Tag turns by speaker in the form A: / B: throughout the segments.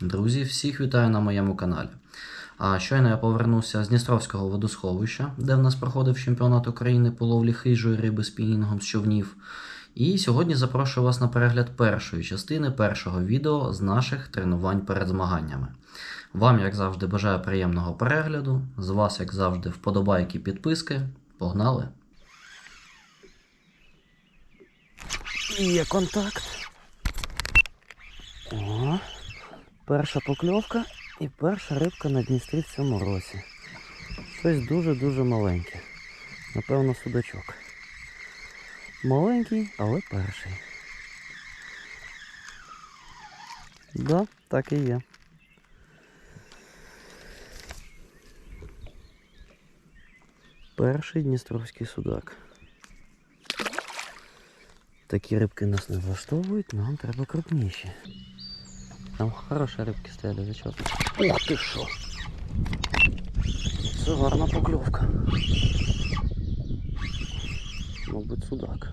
A: Друзі, всіх вітаю на моєму каналі. А щойно я повернувся з Дністровського водосховища, де в нас проходив чемпіонат України по ловлі хижої риби спінінгом з човнів. І сьогодні запрошую вас на перегляд першої частини першого відео з наших тренувань перед змаганнями. Вам, як завжди, бажаю приємного перегляду. З вас, як завжди, вподобайки, підписки. Погнали! Є контакт. О, перша покльовка і перша рибка на Дністрі в цьому році. Щось дуже-дуже маленьке. Напевно, судачок. Маленький, але перший. Да, так і є. Перший дністровський судак. Такі рибки нас не влаштовують, нам треба крупніші. Там хороші рибки стояли зачетно. Ух ти що! Це гарна покльовка. Мабуть, судак.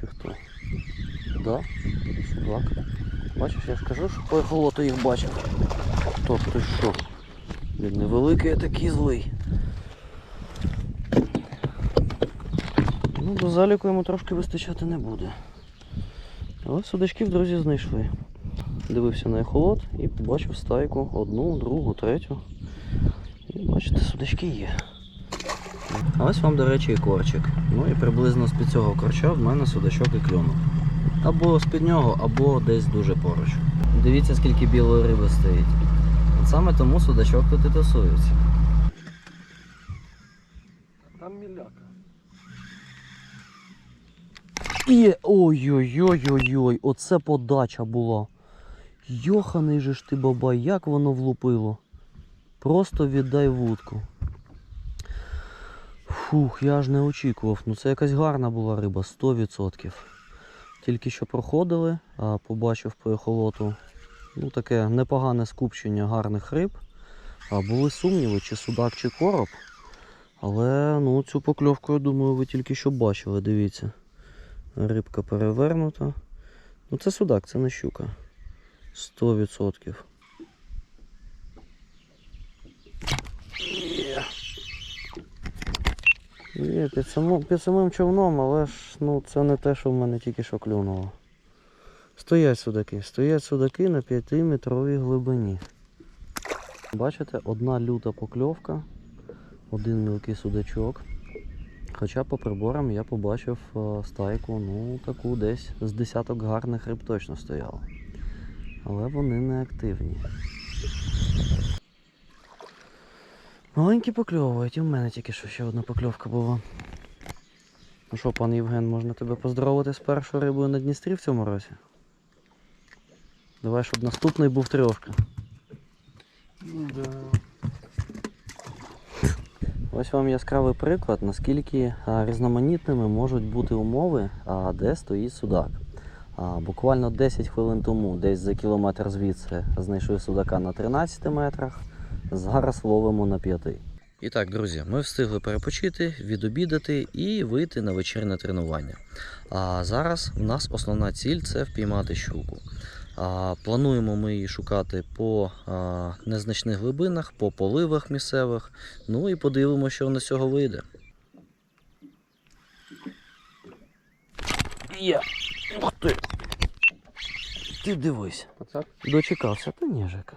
A: Чи хто? Да, судак. Бачиш, я ж кажу, що по їх бачив. То ти що? Він невеликий, а такий злий. Ну, до заліку йому трошки вистачати не буде. Але судачків, друзі, знайшли. Дивився на ехолот і побачив стайку одну, другу, третю. І бачите, судачки є. А ось вам, до речі, і корчик. Ну і приблизно з-під цього корча в мене судачок і клюнув. Або з-під нього, або десь дуже поруч. Дивіться, скільки білої риби стоїть. От саме тому судачок тут і тусується.
B: Там міляка.
A: Є. Ой-ой-ой-ой-ой, оце подача була. Йоханий же ж ти бабай, як воно влупило. Просто віддай вудку. Фух, я ж не очікував. Ну це якась гарна була риба, 100%. Тільки що проходили, а побачив по ехолоту ну, таке непогане скупчення гарних риб. А були сумніви, чи судак, чи короб. Але ну, цю покльовку, я думаю, ви тільки що бачили, дивіться. Рибка перевернута. Ну це судак, це не щука. 100%. Є. Під, самим, під самим човном, але ж ну, це не те, що в мене тільки що клюнуло. Стоять судаки, стоять судаки на 5-метровій глибині. Бачите, одна люта покльовка, один мілкий судачок. Хоча по приборам я побачив е, стайку, ну таку десь з десяток гарних риб точно стояло. Але вони не активні. Маленькі покльовують, і в мене тільки що ще одна покльовка була. Ну що, пан Євген, можна тебе поздоровити з першою рибою на Дністрі в цьому році? Давай, щоб наступний був трьошка.
B: Ну да.
A: Ось вам яскравий приклад, наскільки різноманітними можуть бути умови, де стоїть судак. Буквально 10 хвилин тому, десь за кілометр звідси, знайшли судака на 13 метрах. Зараз ловимо на 5. І так, друзі, ми встигли перепочити, відобідати і вийти на вечірнє тренування. А зараз в нас основна ціль це впіймати щуку. Плануємо ми її шукати по незначних глибинах, по поливах місцевих. Ну і подивимося, що на цього вийде. Є! Ух ти! Ти дивись.
B: Оце?
A: Дочекався, та ні, Жека.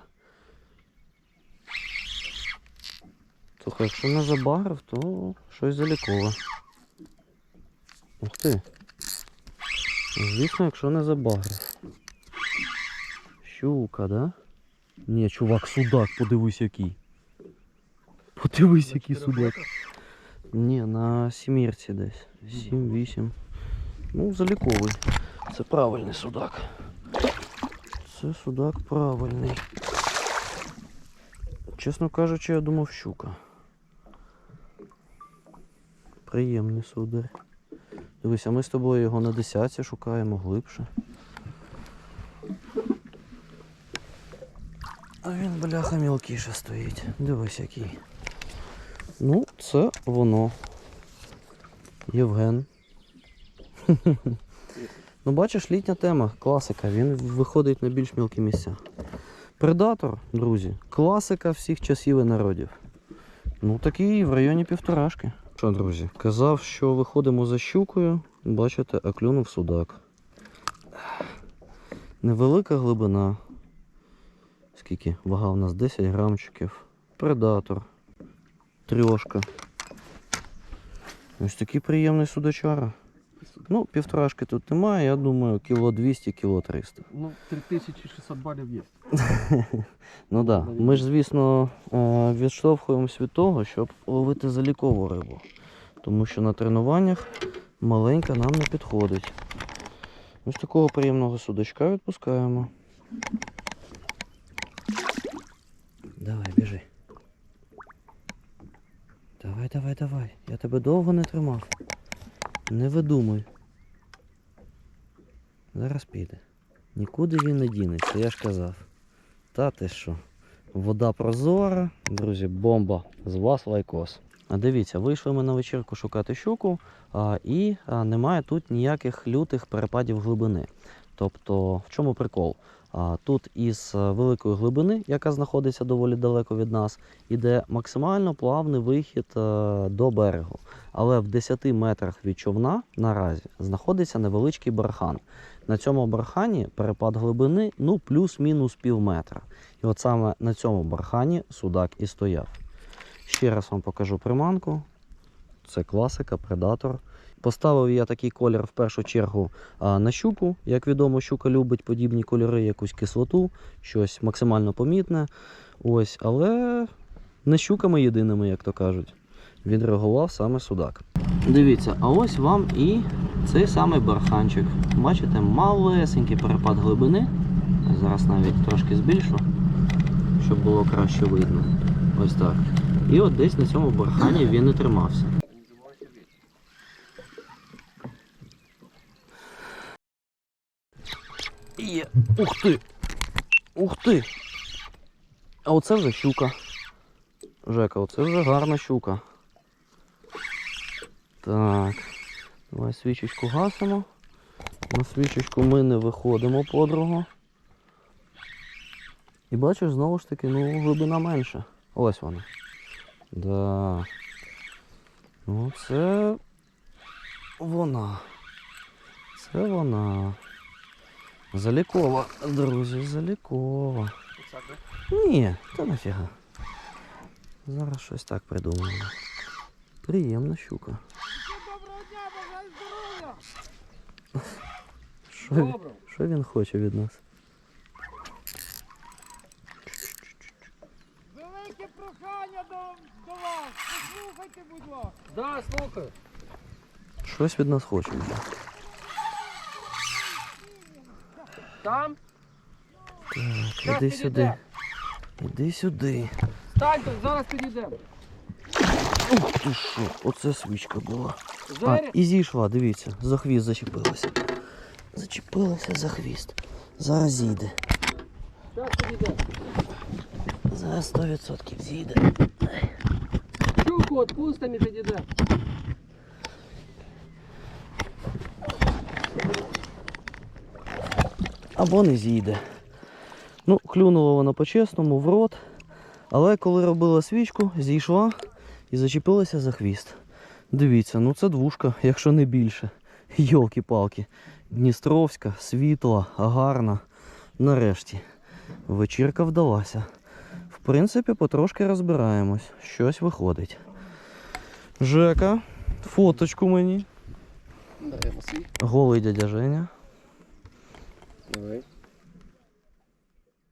A: Слухай, якщо не забагрив, то щось залікове. Ух ти. Звісно, якщо не забагрив. Щука, да? Ні, чувак, судак, подивись який. Подивись, який судак. Ні, на сімірці десь. 7-8. Ну, заліковий. Це правильний судак. Це судак правильний. Чесно кажучи, я думав щука. Приємний сударь. Дивись, а ми з тобою його на десятці шукаємо глибше. А він, бляха, мілкіше стоїть. Дивись який. Ну, це воно. Євген. Ну, бачиш, літня тема, класика, він виходить на більш мілкі місця. Предатор, друзі, класика всіх часів і народів. Ну, такий в районі півторашки. Що, друзі, казав, що виходимо за щукою, бачите, а клюнув судак. Невелика глибина. Скільки? Вага у нас 10 грамчиків. Предатор. Трьошка. Ось такий приємний судачара. Ну, півторашки тут немає, я думаю, кіло 200, кіло 300.
B: Ну, 3600 балів є.
A: Ну так, да. ми ж, звісно, е, відштовхуємось від того, щоб ловити залікову рибу. Тому що на тренуваннях маленька нам не підходить. Ось такого приємного судачка відпускаємо. Давай, біжи. Давай, давай, давай. Я тебе довго не тримав. Не видумуй. Зараз піде. Нікуди він не дінеться, я ж казав. Та ти що? Вода прозора, друзі, бомба. З вас лайкос. А дивіться, вийшли ми на вечірку шукати щуку, а, і а, немає тут ніяких лютих перепадів глибини. Тобто, в чому прикол? Тут із е, великої глибини, яка знаходиться доволі далеко від нас, іде максимально плавний вихід е, до берегу. Але в 10 метрах від човна наразі знаходиться невеличкий бархан. На цьому бархані перепад глибини ну плюс-мінус пів метра. І от саме на цьому бархані судак і стояв. Ще раз вам покажу приманку. Це класика, предатор. Поставив я такий колір в першу чергу на щуку. Як відомо, щука любить подібні кольори, якусь кислоту, щось максимально помітне. Ось, але не щуками єдиними, як то кажуть. Відреагував саме судак. Дивіться, а ось вам і цей самий барханчик. Бачите, малесенький перепад глибини. Зараз навіть трошки збільшу, щоб було краще видно. Ось так. І от десь на цьому бархані він і тримався. Є. Ух ти! Ух ти! А оце вже щука. Жека, оце вже гарна щука. Так. Давай свічечку гасимо. На свічечку ми не виходимо подругу. І бачиш, знову ж таки, ну, глибина менша. Ось вона. Да. Ну, це вона. Це вона. Залікова, друзі, залікова. Ні, та нафіга. Зараз щось так придумаємо. Приємна щука.
C: Доброго дня, бажаю здоров'я!
A: Що, він- що він хоче від нас?
C: Велике прохання до, до вас. Послухайте, будь ласка.
B: Да, слухай.
A: Щось від нас хоче
B: Там?
A: Так, іди
B: підійде.
A: сюди. Іди сюди.
B: Стань тут, зараз підійдемо.
A: Ух ти що, оце свічка була. А, і зійшла, дивіться, за хвіст зачепилася. Зачепилася за хвіст. Зараз зійде.
B: Зараз підійдемо.
A: Зараз 100% зійде.
B: Щуку відпустимо і підійдемо.
A: Або не зійде. Ну, клюнула вона по-чесному в рот. Але коли робила свічку, зійшла і зачепилася за хвіст. Дивіться, ну це двушка, якщо не більше. Йолки-палки. Дністровська, світла, гарна. Нарешті. Вечірка вдалася. В принципі, потрошки розбираємось. Щось виходить. Жека, фоточку мені. Голий дядя Женя.
B: Давай.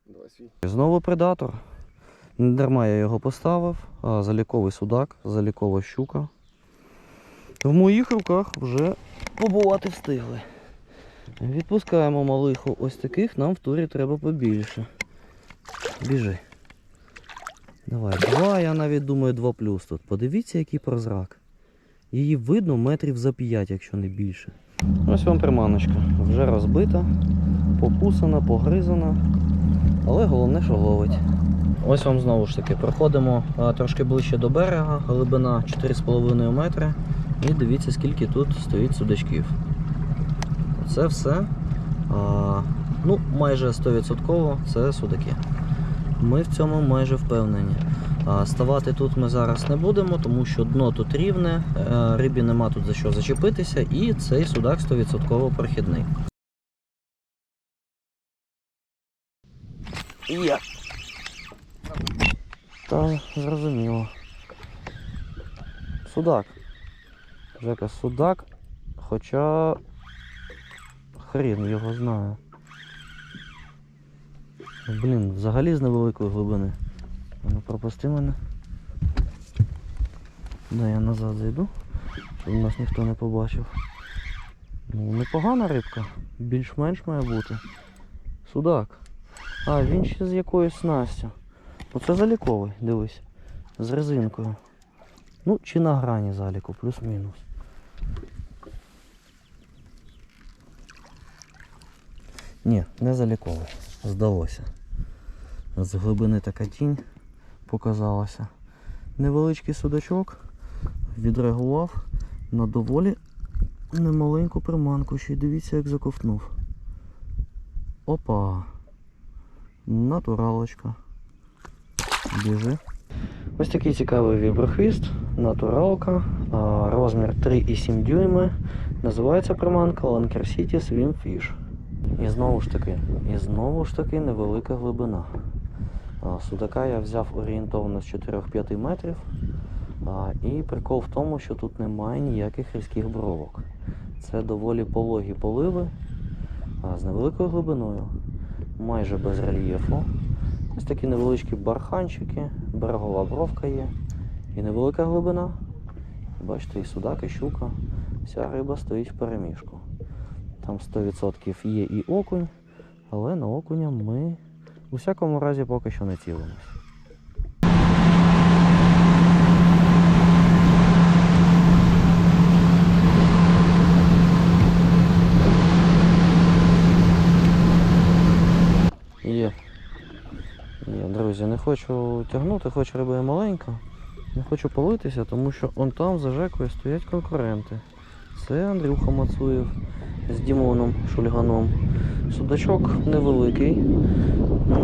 B: Давай свій.
A: Знову предатор. Не дарма я його поставив. Заліковий судак, залікова щука. В моїх руках вже побувати встигли. Відпускаємо малиху ось таких, нам в турі треба побільше. Біжи. Давай, два, я навіть думаю, два плюс тут. Подивіться, який прозрак. Її видно метрів за п'ять, якщо не більше. Ось вам приманочка. Вже розбита, покусана, погризана. Але головне, що ловить. Ось вам знову ж таки проходимо трошки ближче до берега, глибина 4,5 метри. І дивіться, скільки тут стоїть судачків. це все а, ну, майже 100% це судаки. Ми в цьому майже впевнені. А, ставати тут ми зараз не будемо, тому що дно тут рівне, е, рибі нема тут за що зачепитися, і цей судак 100% прохідний. Є. Та зрозуміло. Судак. Жека, судак, хоча хрін його знає. Блін, взагалі з невеликої глибини. Ну пропусти мене. Да, я назад зайду, щоб нас ніхто не побачив. Ну, непогана рибка. Більш-менш має бути. Судак. А, він ще з якоюсь снастю. Оце заліковий, дивись. З резинкою. Ну, чи на грані заліку, плюс-мінус. Ні, не заліковий. Здалося. З глибини така тінь показалася. Невеличкий судачок відреагував на доволі немаленьку приманку. Ще й дивіться, як заковтнув. Опа. Натуралочка. Біжи. Ось такий цікавий віброхвіст, натуралка, розмір 3,7 дюйми. Називається приманка Lanker City Swim Fish. І знову ж таки, і знову ж таки невелика глибина. Судака я взяв орієнтовно з 4-5 метрів. І прикол в тому, що тут немає ніяких різких бровок. Це доволі пологі поливи з невеликою глибиною, майже без рельєфу. Ось такі невеличкі барханчики, берегова бровка є і невелика глибина. Бачите, і судак, і щука. Вся риба стоїть в переміжку. Там 100% є і окунь, але на окуня ми у всякому разі поки що не цілимось. Є. Є, друзі, не хочу тягнути, хоч риба і маленька. Не хочу палитися, тому що он там за Жекою стоять конкуренти. Це Андрюха Мацуєв з Дімоном Шульганом. Судачок невеликий,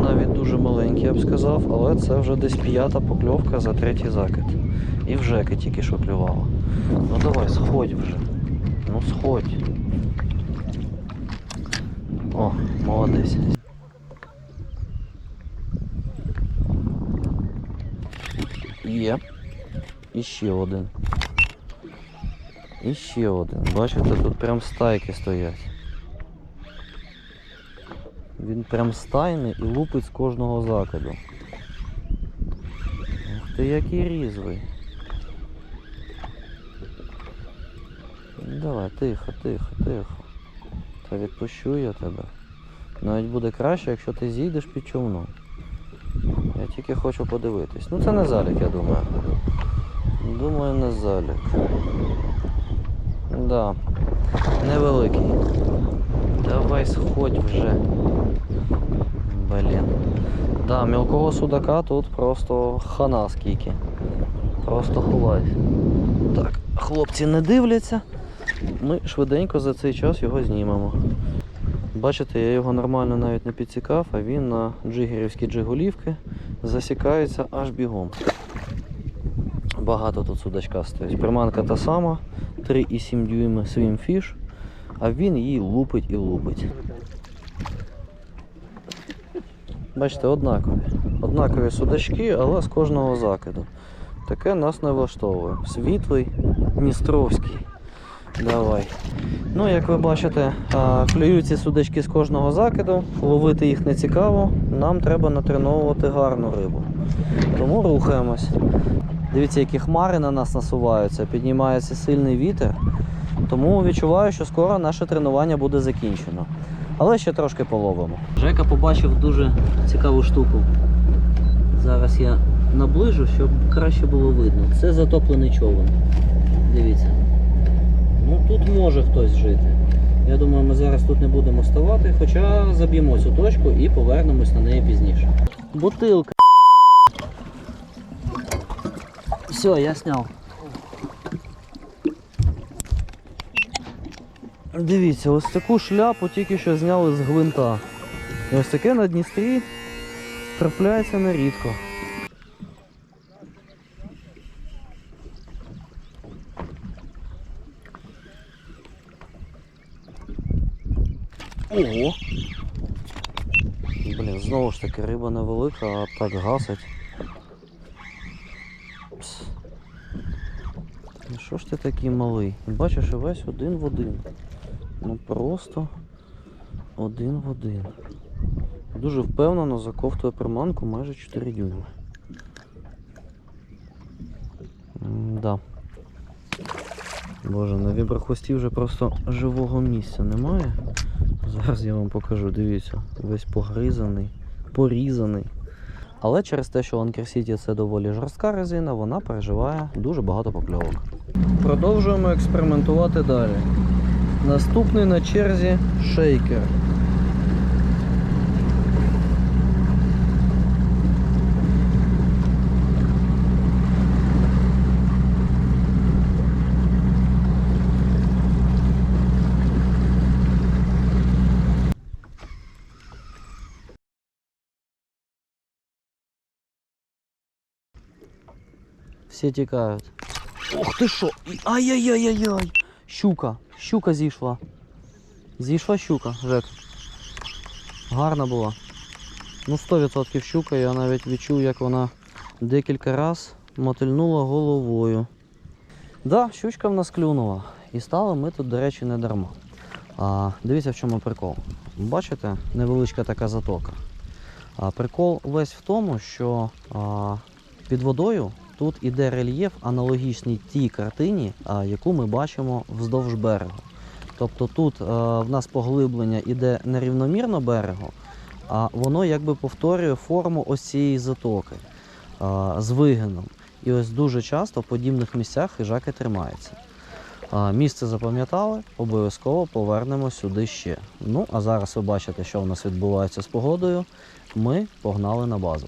A: навіть дуже маленький, я б сказав, але це вже десь п'ята покльовка за третій закид. І в Жеки тільки що клювала. Ну давай, сходь вже. Ну сходь. О, молодець. Є. І ще один. І ще один. Бачите, тут прям стайки стоять. Він прям стайний і лупить з кожного закиду. Ух ти який різвий. Давай, тихо, тихо, тихо. Та відпущу я тебе. Навіть буде краще, якщо ти зійдеш під човном. Тільки хочу подивитись. Ну це не залік, я думаю. Думаю, не залік. Да. Невеликий. Давай сходь вже. Блін. Да, мілкого судака тут просто хана скільки. Просто ховайся. Так, хлопці не дивляться. Ми швиденько за цей час його знімемо. Бачите, я його нормально навіть не підсікав, а він на джигерівські джигулівки засікається аж бігом. Багато тут судачка стоїть. Приманка та сама, 3,7 дюйми Swimfish, а він її лупить і лупить. Бачите, однакові. Однакові судачки, але з кожного закиду. Таке нас не влаштовує. Світлий, Дністровський. Давай. Ну, як ви бачите, а, клюють ці судачки з кожного закиду, ловити їх не цікаво, нам треба натреновувати гарну рибу. Тому рухаємось. Дивіться, які хмари на нас насуваються, піднімається сильний вітер. Тому відчуваю, що скоро наше тренування буде закінчено. Але ще трошки половимо. Жека побачив дуже цікаву штуку. Зараз я наближу, щоб краще було видно. Це затоплений човен. Дивіться. Ну тут може хтось жити. Я думаю, ми зараз тут не будемо ставати, хоча заб'ємо цю точку і повернемось на неї пізніше. Бутилка. Все, я сняв. Дивіться, ось таку шляпу тільки що зняли з гвинта. І ось таке на Дністрі трапляється нерідко. Ого! Блін, знову риба невелика, а так гасить. Пс. Ну що ж ти такий малий? Бачиш, весь один в один. Ну просто один в один. Дуже впевнено заковтує приманку майже 4 дюйми. Да. Боже, на віброхвості вже просто живого місця немає. Зараз я вам покажу, дивіться, весь погризаний, порізаний. Але через те, що Ланкер Сіті це доволі жорстка резина, вона переживає дуже багато покльовок. Продовжуємо експериментувати далі. Наступний на черзі шейкер. Всі тікають. Ох ти що! Ай-яй-яй-яй-яй! Щука! Щука зійшла. Зійшла щука, Жек. Гарна була. Ну 100% щука, я навіть відчув, як вона декілька раз мотильнула головою. Да, щучка в нас клюнула. І стали ми тут, до речі, не дарма. А, дивіться, в чому прикол. Бачите, невеличка така затока. А, прикол весь в тому, що а, під водою тут іде рельєф аналогічний тій картині, яку ми бачимо вздовж берегу. Тобто тут в нас поглиблення іде нерівномірно берегу, а воно якби повторює форму ось цієї затоки з вигином. І ось дуже часто в подібних місцях хижаки тримаються. Місце запам'ятали, обов'язково повернемо сюди ще. Ну, а зараз ви бачите, що в нас відбувається з погодою. Ми погнали на базу.